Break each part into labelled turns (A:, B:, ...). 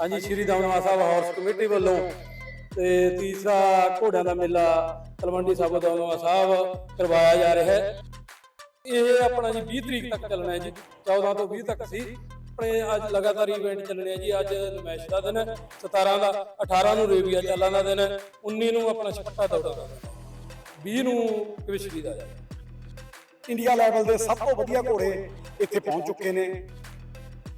A: ਹਾਂਜੀ, Shri Damdama Sahib horse committee ਵੱਲੋਂ ਤੇ ਤੀਸਰਾ ਘੋੜਿਆਂ ਦਾ ਮੇਲਾ ਤਲਵੰਡੀ ਸਾਬੋ ਦਮਦਮਾ ਸਾਹਿਬ ਕਰਵਾਇਆ ਜਾ ਰਿਹਾ ਹੈ। ਇਹ ਆਪਣਾ ਜੀ 20 ਤਰੀਕ ਤੱਕ ਚੱਲਣਾ ਹੈ ਜੀ 14 ਤੋਂ 20 ਤੱਕ ਸੀ। ਆਪਣੇ ਅੱਜ ਲਗਾਤਾਰ ਇਵੈਂਟ ਚੱਲਣੇ ਆ ਜੀ, ਅੱਜ ਨਮੈਸ਼ ਦਾ ਦਿਨ ਹੈ 17 ਦਾ 18 ਨੂੰ ਰੇਬੀਆ ਚਾਲਾਂ ਦਾ ਦਿਨ ਹੈ 19 ਨੂੰ ਆਪਣਾ ਛਪੱਟਾ ਦੌੜਾ ਦਾ ਦਿਨ ਹੈ। 20 ਨੂੰ ਕਵਿਸ਼ਰੀ ਦਾ ਹੈ।
B: ਇੰਡੀਆ ਲੈਵਲ ਦੇ ਸਭ ਤੋਂ ਵਧੀਆ ਘੋੜੇ ਇੱਥੇ ਪਹੁੰਚ ਚੁੱਕੇ ਨੇ।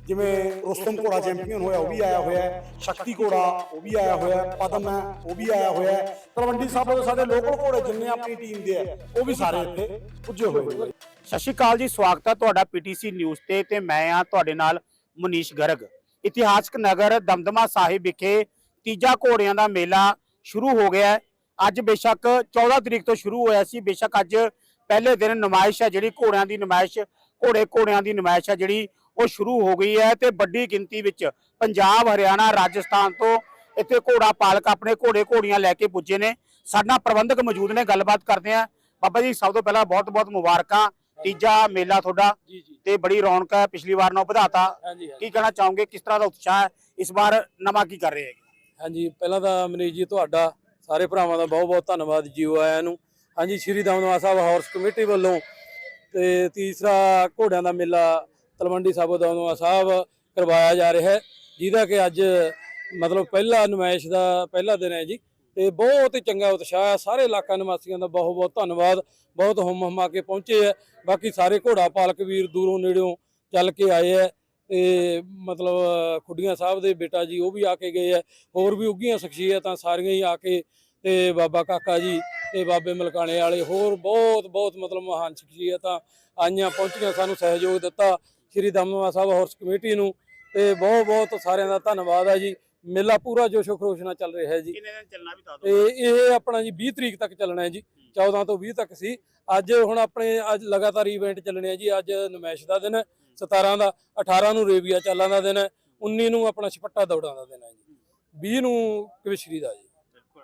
B: ਜਿਵੇਂ ਰੁਸਤਮ ਘੋੜਾ ਚੈਂਪੀਅਨ ਹੋਇਆ, ਉਹ ਵੀ ਆਇਆ ਹੋਇਆ ਸ਼ਕਤੀ ਘੋੜਾ, ਉਹ ਵੀ ਆਇਆ ਹੋਇਆ ਪਦਮ ਹੈ, ਉਹ ਵੀ ਆਇਆ ਹੋਇਆ ਤਲਵੰਡੀ ਸਾਹਿਬ ਦੇ ਸਾਡੇ ਲੋਕਲ ਘੋੜੇ ਜਿੰਨੇ ਆਪਣੀ ਟੀਮ ਦੇ ਆ ਉਹ ਵੀ ਸਾਰੇ ਇੱਥੇ ਪੁੱਜੇ ਹੋਏ ਨੇ।
C: ਸਤਿ ਸ਼੍ਰੀ ਅਕਾਲ ਜੀ, ਸਵਾਗਤ ਹੈ ਤੁਹਾਡਾ ਪੀਟੀਸੀ ਨਿਊਜ਼ ਤੇ ਤੇ ਮੈਂ ਆ ਤੁਹਾਡੇ ਨਾਲ ਮਨੀਸ਼ ਗਰਗ। ਇਤਿਹਾਸਕ ਨਗਰ ਦਮਦਮਾ ਸਾਹਿਬ ਵਿਖੇ ਤੀਜਾ ਘੋੜਿਆਂ ਦਾ ਮੇਲਾ ਸ਼ੁਰੂ ਹੋ ਗਿਆ ਅੱਜ ਬੇਸ਼ੱਕ 14 ਤਰੀਕ ਤੋਂ ਸ਼ੁਰੂ ਹੋਇਆ ਸੀ। ਬੇਸ਼ੱਕ ਅੱਜ ਪਹਿਲੇ ਦਿਨ ਨਮਾਇਸ਼ ਹੈ ਜਿਹੜੀ ਘੋੜਿਆਂ ਦੀ ਨਮਾਇਸ਼, ਘੋੜੇ ਘੋੜਿਆਂ ਦੀ ਨਮਾਇਸ਼ ਹੈ ਜਿਹੜੀ ਉਹ ਸ਼ੁਰੂ ਹੋ ਗਈ ਹੈ ਤੇ ਵੱਡੀ ਗਿਣਤੀ ਵਿੱਚ ਪੰਜਾਬ ਹਰਿਆਣਾ ਰਾਜਸਥਾਨ ਤੋਂ ਇੱਥੇ ਘੋੜਾ ਪਾਲਕ ਆਪਣੇ ਘੋੜੇ ਘੋੜੀਆਂ ਲੈ ਕੇ ਪੁੱਜੇ ਨੇ। ਸਾਡੇ ਪ੍ਰਬੰਧਕ ਮੌਜੂਦ ਨੇ ਗੱਲਬਾਤ ਕਰਦੇ ਆ ਬਾਬਾ ਜੀ ਸਭ ਤੋਂ ਪਹਿਲਾਂ ਬਹੁਤ ਬਹੁਤ ਮੁਬਾਰਕਾਂ। ਤੀਜਾ ਮੇਲਾ ਤੁਹਾਡਾ ਤੇ ਬੜੀ ਰੌਣਕ ਹੈ ਪਿਛਲੀ ਵਾਰ ਨਾਲੋਂ ਵਧਾਤਾ। ਕੀ ਕਹਿਣਾ ਚਾਹੋਗੇ ਕਿਸ ਤਰ੍ਹਾਂ ਦਾ ਉਤਸ਼ਾਹ ਹੈ? ਇਸ ਵਾਰ ਨਵਾਂ ਕੀ ਕਰ ਰਹੇ ਹੈ
A: ਹਾਂਜੀ ਪਹਿਲਾਂ ਤਾਂ ਮਨੀਸ਼ ਜੀ ਤੁਹਾਡਾ ਸਾਰੇ ਭਰਾਵਾਂ ਦਾ ਬਹੁਤ ਬਹੁਤ ਧੰਨਵਾਦ ਜੀਓ ਆਇਆਂ ਨੂੰ। ਹਾਂਜੀ ਸ਼੍ਰੀ ਦਮਦਮਾ ਸਾਹਿਬ ਹਾਰਸ ਕਮੇਟੀ ਵੱਲੋਂ ਤੇ ਤੀਸਰਾ ਘੋੜਿਆਂ ਦਾ ਮੇਲਾ ਤਲਵੰਡੀ ਸਾਬੋ ਦਮਦਮਾ ਸਾਹਿਬ ਕਰਵਾਇਆ ਜਾ ਰਿਹਾ ਹੈ, ਜਿਹਦਾ ਕਿ ਅੱਜ ਮਤਲਬ ਪਹਿਲਾ ਨਮਾਇਸ਼ ਦਾ ਪਹਿਲਾ ਦਿਨ ਹੈ ਜੀ। ਤੇ ਬਹੁਤ ਹੀ ਚੰਗਾ ਉਤਸ਼ਾਹ ਹੈ, ਸਾਰੇ ਇਲਾਕਾ ਨਿਵਾਸੀਆਂ ਦਾ ਬਹੁਤ ਬਹੁਤ ਧੰਨਵਾਦ, ਬਹੁਤ ਹੁਮ ਹਮਾ ਕੇ ਪਹੁੰਚੇ ਹੈ। ਬਾਕੀ ਸਾਰੇ ਘੋੜਾ ਪਾਲਕ ਵੀਰ ਦੂਰੋਂ ਨੇੜਿਓਂ ਚੱਲ ਕੇ ਆਏ ਹੈ ਤੇ ਮਤਲਬ ਖੁੱਡੀਆਂ ਸਾਹਿਬ ਦੇ ਬੇਟਾ ਜੀ ਉਹ ਵੀ ਆ ਕੇ ਗਏ ਹੈ, ਹੋਰ ਵੀ ਉੱਗੀਆਂ ਸ਼ਖਸੀਅਤਾਂ ਸਾਰੀਆਂ ਹੀ ਆ ਕੇ ਤੇ ਬਾਬਾ ਕਾਕਾ ਜੀ ਤੇ ਬਾਬੇ ਮਲਕਾਣੇ ਵਾਲੇ ਹੋਰ ਬਹੁਤ ਬਹੁਤ ਮਤਲਬ ਮਹਾਨ ਸ਼ਖਸੀਅਤਾਂ ਆਈਆਂ, ਪਹੁੰਚੀਆਂ, ਸਾਨੂੰ ਸਹਿਯੋਗ ਦਿੱਤਾ। ਸ਼੍ਰੀ ਦਮਦਮਾ ਸਾਹਿਬ ਹਾਰਸ ਕਮੇਟੀ ਨੂੰ ਤੇ ਬਹੁਤ ਬਹੁਤ ਸਾਰਿਆਂ ਦਾ ਧੰਨਵਾਦ ਹੈ ਜੀ। ਮੇਲਾ ਪੂਰਾ ਜੋਸ਼ੋ ਖਰੋਸ਼ ਨਾਲ ਚੱਲ ਰਿਹਾ ਹੈ ਜੀ।
C: ਕਿੰਨੇ ਦਿਨ ਚੱਲਣਾ ਵੀ ਦੱਸ
A: ਤੇ ਇਹ ਆਪਣਾ ਜੀ 20 ਤਰੀਕ ਤੱਕ ਚੱਲਣਾ ਹੈ ਜੀ। 14 ਤੋਂ 20 ਤੱਕ ਸੀ। ਅੱਜ ਹੁਣ ਆਪਣੇ ਅੱਜ ਲਗਾਤਾਰ ਇਵੈਂਟ ਚੱਲਣੇ ਆ ਜੀ। ਅੱਜ ਨਮੈਸ਼ ਦਾ ਦਿਨ ਹੈ। 17 ਦਾ 18 ਨੂੰ ਰੇਵੀਆ ਚਾਲਾਂ ਦਾ ਦਿਨ ਹੈ 19 ਨੂੰ ਆਪਣਾ ਛਪੱਟਾ ਦੌੜਾਂ ਦਾ ਦਿਨ ਹੈ ਜੀ। 20 ਨੂੰ ਕਵਿਸ਼ਰੀ ਦਾ ਜੀ।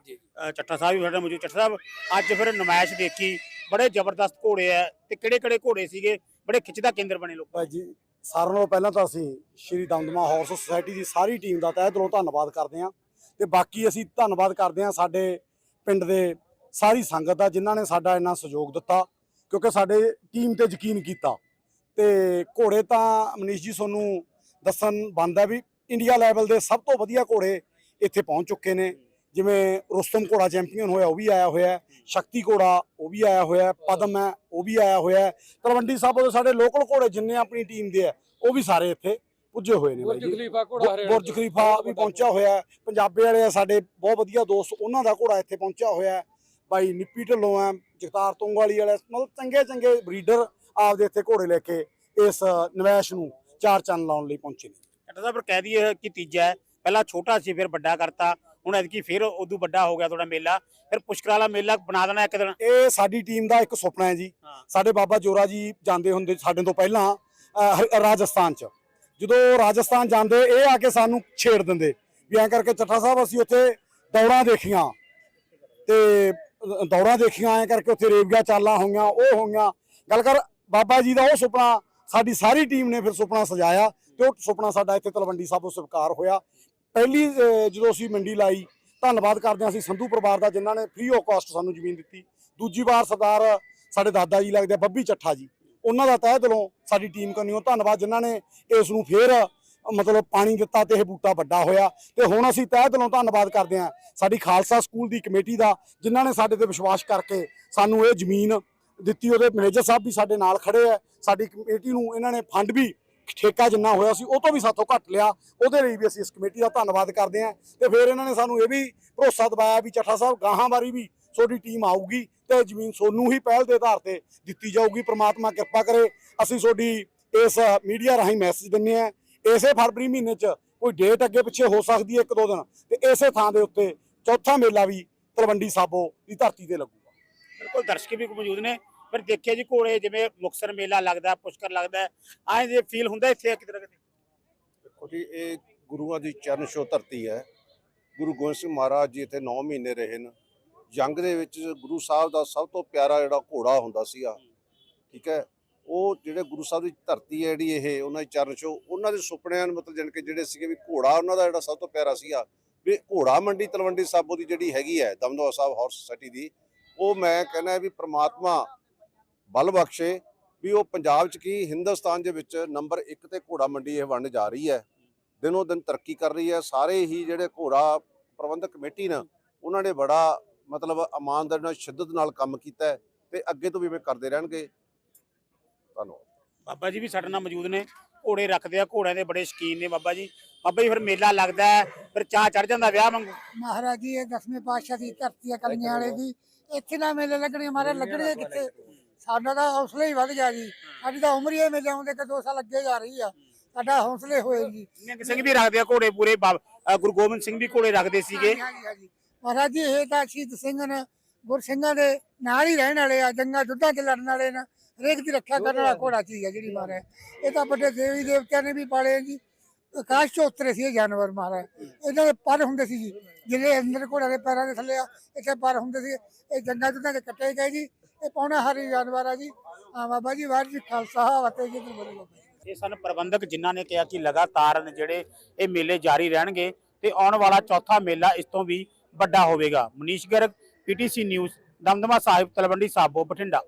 A: ਜੀ।
C: ਚੱਠਾ ਸਾਹਿਬ ਵੀ ਸਾਡੇ ਮੌਜੂਦ। ਚੱਠਾ ਸਾਹਿਬ ਅੱਜ ਫਿਰ ਨਮਾਇਸ਼ ਦੇਖੀ। ਬੜੇ ਜ਼ਬਰਦਸਤ ਘੋੜੇ ਆ ਤੇ ਕਿਹੜੇ ਕਿਹੜੇ ਘੋੜੇ ਸੀਗੇ? ਬੜੇ ਖਿੱਚ ਦਾ ਕੇਂਦਰ ਬਣੇ ਲੋਕ
B: ਭਾਈ ਜੀ ਸਾਰਿਆਂ ਨਾਲੋਂ ਪਹਿਲਾਂ ਤਾਂ ਅਸੀਂ ਸ਼੍ਰੀ ਦਮਦਮਾ ਹਾਰਸ ਸੁਸਾਇਟੀ ਦੀ ਸਾਰੀ ਟੀਮ ਦਾ ਤਹਿ ਦਿਲੋਂ ਧੰਨਵਾਦ ਕਰਦੇ ਹਾਂ ਤੇ ਬਾਕੀ ਅਸੀਂ ਧੰਨਵਾਦ ਕਰਦੇ ਹਾਂ ਸਾਡੇ ਪਿੰਡ ਦੇ ਸਾਰੀ ਸੰਗਤ ਦਾ ਜਿਨ੍ਹਾਂ ਨੇ ਸਾਡਾ ਇੰਨਾ ਸਹਿਯੋਗ ਦਿੱਤਾ ਕਿਉਂਕਿ ਸਾਡੇ ਟੀਮ ਤੇ ਯਕੀਨ ਕੀਤਾ। ਤੇ ਘੋੜੇ ਤਾਂ ਮਨੀਸ਼ ਜੀ ਤੁਹਾਨੂੰ ਦੱਸਣ ਬਣਦਾ ਵੀ ਇੰਡੀਆ ਲੈਵਲ ਦੇ ਸਭ ਤੋਂ ਵਧੀਆ ਘੋੜੇ ਇੱਥੇ ਪਹੁੰਚ ਚੁੱਕੇ ਨੇ। ਜਿਵੇਂ ਰੁਸਤਮ ਘੋੜਾ ਚੈਂਪੀਅਨ ਹੋਇਆ ਉਹ ਵੀ ਆਇਆ ਹੋਇਆ ਹੈ। ਸ਼ਕਤੀ ਘੋੜਾ ਉਹ ਵੀ ਆਇਆ ਹੋਇਆ ਹੈ। ਪਦਮ ਹੈ ਉਹ ਵੀ ਆਇਆ ਹੋਇਆ ਹੈ। ਤਲਵੰਡੀ ਸਾਹਿਬ ਦੇ ਸਾਡੇ ਲੋਕਲ ਘੋੜੇ ਜਿੰਨੇ ਆਪਣੀ ਟੀਮ ਦੇ ਆ ਉਹ ਵੀ ਸਾਰੇ ਇੱਥੇ ਪੁੱਜੇ ਹੋਏ ਨੇ ਬਾਈ
A: ਬੁਰਜ
B: ਜੀ।
A: ਖਲੀਫਾ ਘੋੜਾ ਹਰਿਆਣਾ
B: ਬੁਰਜ ਖਲੀਫਾ ਵੀ ਪਹੁੰਚਿਆ ਹੋਇਆ ਹੈ। ਪੰਜਾਬੀ ਵਾਲੇ ਆ ਸਾਡੇ ਬਹੁਤ ਵਧੀਆ ਦੋਸਤ ਉਹਨਾਂ ਦਾ ਘੋੜਾ ਇੱਥੇ ਪਹੁੰਚਿਆ ਹੋਇਆ ਹੈ। ਬਾਈ ਨਿੱਪੀ ਢਿੱਲੋਂ ਆ ਜਗਤਾਰ ਤੁੰਗਵਾਲੀ ਵਾਲੇ ਮਤਲਬ ਚੰਗੇ ਚੰਗੇ ਬਰੀਡਰ ਆਪਦੇ ਇੱਥੇ ਘੋੜੇ ਲੈ ਕੇ ਇਸ ਨਵੈਸ਼ ਨੂੰ ਚਾਰ ਚੰਨ ਲਾਉਣ ਲਈ ਪਹੁੰਚੇ ਨੇ।
C: ਚੱਠਾ ਸਾਹਿਬ ਫਿਰ ਕਹਿ ਦਈਏ ਕਿ ਤੀਜਾ ਹੈ। ਪਹਿਲਾਂ ਛੋਟਾ ਸੀ ਫਿਰ ਵੱਡਾ ਕਰਤਾ। ਹੁਣ ਐਤਕੀ ਫਿਰ ਉਦੋਂ ਵੱਡਾ ਹੋ ਗਿਆ ਤੁਹਾਡਾ ਮੇਲਾ ਫਿਰ ਪੁਸ਼ਕਰ ਵਾਲਾ ਮੇਲਾ ਬਣਾ ਦੇਣਾ ਇੱਕ ਦਿਨ।
B: ਇਹ ਸਾਡੀ ਟੀਮ ਦਾ ਇੱਕ ਸੁਪਨਾ ਹੈ ਜੀ। ਸਾਡੇ ਬਾਬਾ ਜੋਰਾ ਜੀ ਜਾਂਦੇ ਹੁੰਦੇ ਸਾਡੇ ਤੋਂ ਪਹਿਲਾਂ ਰਾਜਸਥਾਨ ਚ। ਜਦੋਂ ਰਾਜਸਥਾਨ ਜਾਂਦੇ ਇਹ ਆ ਕੇ ਸਾਨੂੰ ਛੇੜ ਦਿੰਦੇ। ਵੀ ਐਂ ਕਰਕੇ ਚੱਠਾ ਸਾਹਿਬ ਅਸੀਂ ਉੱਥੇ ਦੌੜਾਂ ਦੇਖੀਆਂ। ਤੇ ਦੌੜਾਂ ਦੇਖੀਆਂ ਐਂ ਕਰਕੇ ਉੱਥੇ ਰੇਵੀਆਂ ਚਾਲਾਂ ਹੋਈਆਂ ਉਹ ਹੋਈਆਂ। ਗੱਲ ਕਰ ਬਾਬਾ ਜੀ ਦਾ ਉਹ ਸੁਪਨਾ ਸਾਡੀ ਸਾਰੀ ਟੀਮ ਨੇ ਫਿਰ ਸੁਪਨਾ ਸਜਾਇਆ। ਤੇ ਉਹ ਸੁਪਨਾ ਸਾਡਾ ਇੱਥੇ ਤਲਵੰਡੀ ਸਾਬੋ ਸਵੀਕਾਰ ਹੋਇਆ। ਪਹਿਲੀ ਜਦੋਂ ਅਸੀਂ ਮੰਡੀ ਲਾਈ, ਧੰਨਵਾਦ ਕਰਦੇ ਹਾਂ ਅਸੀਂ ਸੰਧੂ ਪਰਿਵਾਰ ਦਾ, ਜਿਨ੍ਹਾਂ ਨੇ ਫ੍ਰੀ ਆਫ ਕਾਸਟ ਸਾਨੂੰ ਜ਼ਮੀਨ ਦਿੱਤੀ। ਦੂਜੀ ਵਾਰ ਸਰਦਾਰ, ਸਾਡੇ ਦਾਦਾ ਜੀ ਲੱਗਦੇ ਆ, ਬੱਬੀ ਚੱਠਾ ਜੀ। ਉਹਨਾਂ ਦਾ ਤਹਿ ਦਿਲੋਂ ਸਾਡੀ ਟੀਮ ਕਰਨੀਓ ਧੰਨਵਾਦ, ਜਿਨ੍ਹਾਂ ਨੇ ਇਸ ਨੂੰ ਫੇਰ, ਮਤਲਬ ਪਾਣੀ ਦਿੱਤਾ ਤੇ ਇਹ ਬੂਟਾ ਵੱਡਾ ਹੋਇਆ। ਤੇ ਹੁਣ ਅਸੀਂ ਤਹਿ ਦਿਲੋਂ ਧੰਨਵਾਦ ਕਰਦੇ ਹਾਂ ਸਾਡੀ ਖਾਲਸਾ ਸਕੂਲ ਦੀ ਕਮੇਟੀ ਦਾ, ਜਿਨ੍ਹਾਂ ਨੇ ਸਾਡੇ ਤੇ ਵਿਸ਼ਵਾਸ ਕਰਕੇ ਸਾਨੂੰ ਇਹ ਜ਼ਮੀਨ ਦਿੱਤੀ। ਉਹਦੇ ਮੈਨੇਜਰ ਸਾਹਿਬ ਵੀ ਸਾਡੇ ਨਾਲ ਖੜੇ ਆ। ਸਾਡੀ ਕਮੇਟੀ ਨੂੰ ਇਹਨਾਂ ਨੇ ਫੰਡ ਵੀ ਠੇਕਾ ਜਿੰਨਾ ਹੋਇਆ ਸੀ, ਉਹ ਤੋਂ ਵੀ ਸਾਥੋਂ ਘੱਟ ਲਿਆ। ਉਹਦੇ ਲਈ ਵੀ ਅਸੀਂ ਇਸ ਕਮੇਟੀ ਦਾ ਧੰਨਵਾਦ ਕਰਦੇ ਹਾਂ ਤੇ ਫਿਰ ਇਹਨਾਂ ਨੇ ਸਾਨੂੰ ਇਹ ਵੀ ਭਰੋਸਾ ਦਿਵਾਇਆ ਵੀ ਚੱਠਾ ਸਾਹਿਬ ਗਾਹਾਂ ਵਾਰੀ ਵੀ ਤੁਹਾਡੀ ਟੀਮ ਆਊਗੀ ਤੇ ਜ਼ਮੀਨ ਸੋਨੂੰ ਹੀ ਪਹਿਲ ਦੇ ਆਧਾਰ ਤੇ ਦਿੱਤੀ ਜਾਊਗੀ। ਪ੍ਰਮਾਤਮਾ ਕਿਰਪਾ ਕਰੇ, ਅਸੀਂ ਤੁਹਾਡੀ ਇਸ ਮੀਡੀਆ ਰਾਹੀਂ ਮੈਸੇਜ ਦਿੰਨੇ ਆ ਇਸੇ ਫਰਵਰੀ ਮਹੀਨੇ 'ਚ ਕੋਈ ਡੇਟ ਅੱਗੇ ਪਿੱਛੇ ਹੋ ਸਕਦੀ ਹੈ ਇੱਕ ਦੋ ਦਿਨ ਤੇ ਇਸੇ ਥਾਂ ਦੇ ਉੱਤੇ ਚੌਥਾ ਮੇਲਾ ਵੀ ਤਲਵੰਡੀ ਸਾਬੋ ਦੀ ਧਰਤੀ ਤੇ ਲੱਗੂਗਾ।
C: ਬਿਲਕੁਲ, ਦਰਸ਼ਕ ਵੀ ਮੌਜੂਦ ਨੇ। ਪਰ ਦੇਖਿਆ ਜੀ ਘੋੜੇ ਜਿਵੇਂ ਮੁਕਸਰ ਮੇਲਾ ਲੱਗਦਾ, ਪੁਸ਼ਕਰ ਲੱਗਦਾ ਐਂ ਜੇ ਫੀਲ ਹੁੰਦਾ ਇੱਥੇ ਕਿਤੇ ਨਾ ਕਿਤੇ
D: ਦੇਖੋ ਜੀ, ਇਹ ਗੁਰੂਆਂ ਦੀ ਚਰਨ ਛੋਹ ਧਰਤੀ ਹੈ। ਗੁਰੂ ਗੋਬਿੰਦ ਸਿੰਘ ਮਹਾਰਾਜ ਜੀ ਇੱਥੇ 9 ਮਹੀਨੇ ਰਹੇ ਨੇ ਜੰਗ ਦੇ ਵਿੱਚ ਗੁਰੂ ਸਾਹਿਬ ਦਾ ਸਭ ਤੋਂ ਪਿਆਰਾ ਜਿਹੜਾ ਘੋੜਾ ਹੁੰਦਾ ਸੀਗਾ, ਠੀਕ ਹੈ, ਉਹ ਜਿਹੜੇ ਗੁਰੂ ਸਾਹਿਬ ਦੀ ਧਰਤੀ ਹੈ ਜਿਹੜੀ ਇਹ, ਉਹਨਾਂ ਦੇ ਚਰਨ ਛੋਹ, ਉਹਨਾਂ ਦੇ ਸੁਪਨਿਆਂ ਨੂੰ ਮਤਲਬ ਜਾਣੀ ਕਿ ਜਿਹੜੇ ਸੀਗੇ ਵੀ ਘੋੜਾ ਉਹਨਾਂ ਦਾ ਜਿਹੜਾ ਸਭ ਤੋਂ ਪਿਆਰਾ ਸੀਗਾ, ਵੀ ਘੋੜਾ ਮੰਡੀ ਤਲਵੰਡੀ ਸਾਬੋ ਦੀ ਜਿਹੜੀ ਹੈਗੀ ਹੈ ਦਮਦਮਾ ਸਾਹਿਬ ਹਾਰਸ ਸੋਸਾਇਟੀ ਦੀ, ਉਹ ਮੈਂ ਕਹਿੰਦਾ ਵੀ ਪ੍ਰਮਾਤਮਾ ਬਲ ਬਖਸ਼ੇ ਵੀ ਉਹ ਪੰਜਾਬ 'ਚ ਕੀ ਹਿੰਦੁਸਤਾਨ ਦੇ ਵਿੱਚ ਨੰਬਰ 1 ਤੇ ਘੋੜਾ ਮੰਡੀ ਇਹ ਬਣਨ ਜਾ ਰਹੀ ਹੈ। ਦਿਨੋ ਦਿਨ ਤਰੱਕੀ ਕਰ ਰਹੀ ਹੈ। ਸਾਰੇ ਹੀ ਜਿਹੜੇ ਘੋੜਾ ਪ੍ਰਬੰਧਕ ਕਮੇਟੀ ਨੇ ਉਹਨਾਂ ਨੇ ਬੜਾ ਮਤਲਬ ਇਮਾਨਦਾਰੀ ਨਾਲ ਸ਼ਿੱਦਤ ਨਾਲ ਕੰਮ ਕੀਤਾ ਹੈ ਤੇ ਅੱਗੇ ਤੋਂ ਵੀ ਇਵੇਂ ਕਰਦੇ ਰਹਿਣਗੇ। ਧੰਨਵਾਦ।
C: ਬਾਬਾ ਜੀ ਵੀ ਸਾਡੇ ਨਾਲ ਮੌਜੂਦ ਨੇ। ਘੋੜੇ ਰੱਖਦੇ ਆ ਘੋੜਿਆਂ ਦੇ ਬੜੇ ਸ਼ਕੀਨ ਨੇ ਬਾਬਾ ਜੀ। ਬਾਬਾ ਜੀ ਫਿਰ ਮੇਲਾ ਲੱਗਦਾ ਹੈ ਫਿਰ ਚਾਹ ਚੜ ਜਾਂਦਾ ਵਿਆਹ ਵਾਂਗੂ?
E: ਮਹਾਰਾਜ ਜੀ ਇਹ ਦਸਵੇਂ ਪਾਤਸ਼ਾਹ ਦੀ ਧਰਤੀ ਆ ਕਲੀਆਂ ਵਾਲੇ ਦੀ। ਇੱਥੇ ਨਾ ਮੇਲੇ ਲੱਗਣੇ ਮਾਰੇ ਲੱਗਣੇ ਕਿੱਥੇ? ਸਾਡਾ ਤਾਂ ਹੌਸਲਾ ਹੀ ਵੱਧ ਗਿਆ ਜੀ। ਸਾਡੀ ਤਾਂ ਉਮਰ ਹੀ ਇਹ ਮੇਲੇ ਆਉਂਦੇ ਕਿ ਦੋ ਸਾਲ ਅੱਗੇ ਜਾ ਰਹੀ ਆ। ਸਾਡਾ ਹੌਸਲੇ ਹੋਏ ਜੀ।
C: ਨਿਹੰਗ ਸਿੰਘ ਵੀ ਰੱਖਦੇ ਆ ਘੋੜੇ ਪੂਰੇ ਬਾਬ- ਅ, ਗੁਰੂ ਗੋਬਿੰਦ ਸਿੰਘ ਵੀ ਘੋੜੇ ਰੱਖਦੇ ਸੀਗੇ।
E: ਹਾਂਜੀ, ਹਾਂਜੀ, ਹਾਂਜੀ। ਮਹਾਰਾਜ ਜੀ ਇਹ ਤਾਂ ਸ਼ਹੀਦ ਸਿੰਘ ਨੇ ਗੁਰਸਿੰਘਾਂ ਦੇ ਨਾਲ ਹੀ ਰਹਿਣ ਵਾਲੇ ਆ ਜੰਗਾਂ ਜੁੱਧਾਂ 'ਚ ਲੜਨ ਵਾਲੇ ਨੇ। ਹਰੇਕ ਦੀ ਰੱਖਿਆ ਕਰਨ ਵਾਲਾ ਘੋੜਾ ਚੀਜ਼ ਆ ਜਿਹੜੀ ਮਹਾਰਾਜ। ਇਹ ਤਾਂ ਵੱਡੇ ਦੇਵੀ ਦੇਵਤਿਆਂ ਨੇ ਵੀ ਪਾਲੇ ਆ ਜੀ। ਆਕਾਸ਼ 'ਚ ਉਤਰੇ ਸੀ ਇਹ ਜਾਨਵਰ ਮਹਾਰਾਜ। ਇਹਨਾਂ ਦੇ ਪਰ ਹੁੰਦੇ ਸੀ ਜੀ। ਜਿਹੜੇ ਅੰਦਰ ਘੋੜਾ ਦੇ ਪੈਰਾਂ ਦੇ ਥੱਲੇ ਆ ਇੱਥੇ ਪਰ ਹੁੰਦੇ ਸੀ। ਇਹ ਜੰਗਾਂ ਜੁੱਧਾਂ 'ਚ ਕੱਟੇ ਗਏ ਜੀ। ਇਹ ਪੌਣਾ ਹਰੀ ਜਾਨਵਰ ਆ ਜੀ? ਆ ਬਾਬਾ ਜੀ, ਵਾਹਿਗੁਰੂ ਜੀ ਖਾਲਸਾ ਅਤੇ ਜੀ ਕੀ ਫਤਿਹ। ਬਾਬਾ ਜੀ।
C: ਇਹ ਸਨ ਪ੍ਰਬੰਧਕ ਜਿਨ੍ਹਾਂ ਨੇ ਕਿਹਾ ਕਿ ਲਗਾਤਾਰ ਜਿਹੜੇ ਇਹ ਮੇਲੇ ਜਾਰੀ ਰਹਿਣਗੇ ਤੇ ਆਉਣ ਵਾਲਾ ਚੌਥਾ ਮੇਲਾ ਇਸ ਤੋਂ ਵੀ ਵੱਡਾ ਹੋਵੇਗਾ। Manish Garg, PTC news, Damdama Sahib, Talwandi Sabo, Bathinda.